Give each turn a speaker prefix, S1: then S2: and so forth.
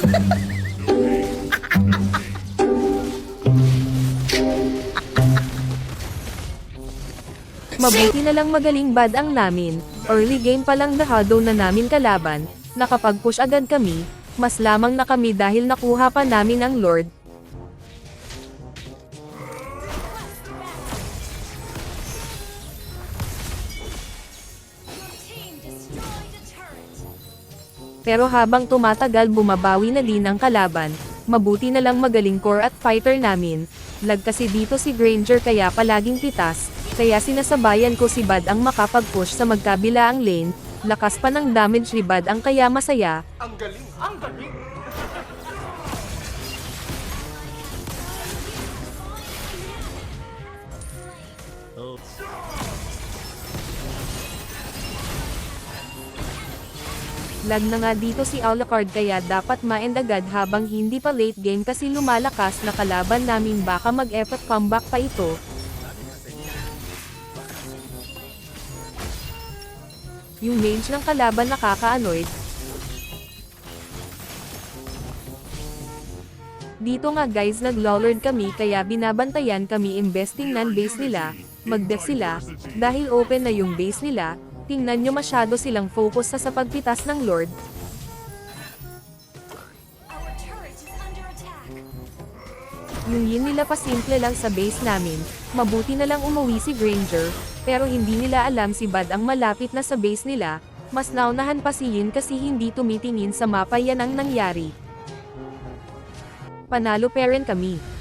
S1: Mabuti na lang magaling bad ang namin, early game pa lang nahado na namin kalaban, nakapag-push agad kami, mas lamang na kami dahil nakuha pa namin ang Lord. Pero habang tumatagal bumabawi na din ang kalaban, mabuti na lang magaling core at fighter namin, lag kasi dito si Granger kaya palaging pitas, kaya sinasabayan ko si Bad ang makapag-push sa magkabila ang lane, lakas pa ng damage ni Bad ang kaya masaya,
S2: Ang galing, ang galing.
S1: lag na nga dito si Alucard kaya dapat ma-end agad habang hindi pa late game kasi lumalakas na kalaban namin. Baka mag-effort comeback pa ito, Yung range ng kalaban nakaka-annoyed. Dito nga guys nag-lollard kami kaya binabantayan kami. Investing nan base nila, mag-death sila, dahil open na yung base nila, tingnan nyo masyado silang focus sa sa pagpitas ng Lord, yung yin nila pa simple lang sa base namin, mabuti na lang umuwi si Granger, pero hindi nila alam si Bad ang malapit na sa base nila, mas naunahan pa si Yin kasi hindi tumitingin sa mapa yan ang nangyari. Panalo parent kami.